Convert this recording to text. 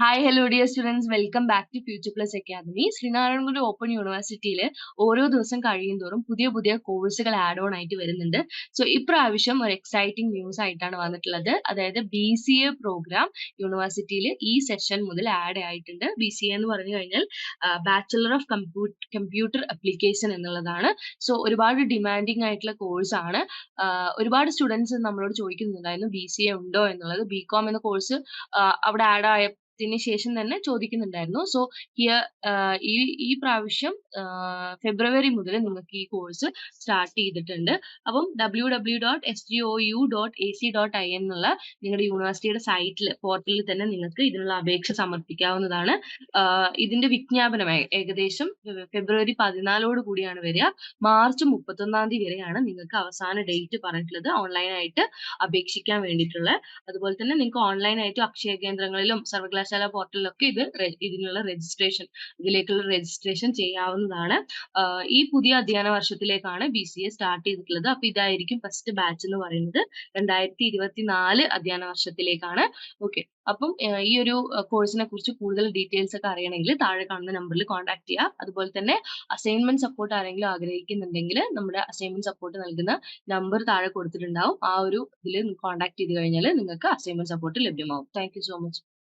Hi hello dear students welcome back to future plus academy Sreenarayanaguru open യൂണിവേഴ്സിറ്റിയിൽ ഓരോ ദിവസം കഴിയുന്തോറും പുതിയ പുതിയ കോഴ്സുകൾ ആഡ് ഓൺ ആയിട്ട് വരുന്നുണ്ട്. സോ ഇപ്രാവശ്യം ഒരു എക്സൈറ്റിംഗ് ന്യൂസ് ആയിട്ടാണ് വന്നിട്ടുള്ളത്. അതായത് ബി സി എ പ്രോഗ്രാം യൂണിവേഴ്സിറ്റിയിൽ ഈ സെഷൻ മുതൽ ആഡ് ആയിട്ടുണ്ട്. ബി സി എ എന്ന് പറഞ്ഞു കഴിഞ്ഞാൽ ബാച്ചുലർ ഓഫ് കമ്പ്യൂട്ടർ അപ്ലിക്കേഷൻ എന്നുള്ളതാണ്. സോ ഒരുപാട് ഡിമാൻഡിങ് ആയിട്ടുള്ള കോഴ്സ് ആണ്. ഒരുപാട് സ്റ്റുഡൻസ് നമ്മളോട് ചോദിക്കുന്നുണ്ടായിരുന്നു ബി സി എ ഉണ്ടോ എന്നുള്ളത്. ബി കോം എന്ന കോഴ്സ് അവിടെ ആഡ് ആയ ത്തിന് ശേഷം തന്നെ ചോദിക്കുന്നുണ്ടായിരുന്നു. സോ ഈ ഈ പ്രാവശ്യം ഫെബ്രുവരി മുതൽ നിങ്ങൾക്ക് ഈ കോഴ്സ് സ്റ്റാർട്ട് ചെയ്തിട്ടുണ്ട്. അപ്പം W W dot S G O U dot A C dot I എന്നുള്ള നിങ്ങളുടെ യൂണിവേഴ്സിറ്റിയുടെ സൈറ്റിൽ പോർട്ടലിൽ തന്നെ നിങ്ങൾക്ക് ഇതിനുള്ള അപേക്ഷ സമർപ്പിക്കാവുന്നതാണ്. ഇതിന്റെ വിജ്ഞാപനം ഏകദേശം ഫെബ്രുവരി പതിനാലോട് കൂടിയാണ് വരിക. മാർച്ച് മുപ്പത്തൊന്നാം തീയതി വരെയാണ് നിങ്ങൾക്ക് അവസാന ഡേറ്റ് പറഞ്ഞിട്ടുള്ളത് ഓൺലൈനായിട്ട് അപേക്ഷിക്കാൻ വേണ്ടിയിട്ടുള്ള. അതുപോലെ തന്നെ നിങ്ങൾക്ക് ഓൺലൈനായിട്ട് അക്ഷയ കേന്ദ്രങ്ങളിലും സർവകലാശാല സർവകലാശാല പോർട്ടലിലൊക്കെ ഇത് ഇതിനുള്ള രജിസ്ട്രേഷൻ ഇതിലേക്കുള്ള രജിസ്ട്രേഷൻ ചെയ്യാവുന്നതാണ്. ഈ പുതിയ അധ്യയന വർഷത്തിലേക്കാണ് ബി സി എ സ്റ്റാർട്ട് ചെയ്തിട്ടുള്ളത്. അപ്പൊ ഇതായിരിക്കും ഫസ്റ്റ് ബാച്ച് എന്ന് പറയുന്നത്. രണ്ടായിരത്തി ഇരുപത്തിനാല് അധ്യയന വർഷത്തിലേക്കാണ്. ഓക്കെ അപ്പം ഈ ഒരു കോഴ്സിനെ കുറിച്ച് കൂടുതൽ ഡീറ്റെയിൽസ് ഒക്കെ അറിയണമെങ്കിൽ താഴെ കാണുന്ന നമ്പറിൽ കോൺടാക്ട് ചെയ്യുക അതുപോലെ തന്നെ അസൈൻമെന്റ് സപ്പോർട്ട് ആരെങ്കിലും ആഗ്രഹിക്കുന്നുണ്ടെങ്കിൽ നമ്മുടെ അസൈൻമെന്റ് സപ്പോർട്ട് നൽകുന്ന നമ്പർ താഴെ കൊടുത്തിട്ടുണ്ടാവും. ആ ഒരു ഇതിൽ കോൺടാക്ട് ചെയ്ത് കഴിഞ്ഞാൽ നിങ്ങൾക്ക് അസൈൻമെന്റ് സപ്പോർട്ട് ലഭ്യമാവും. Thank so much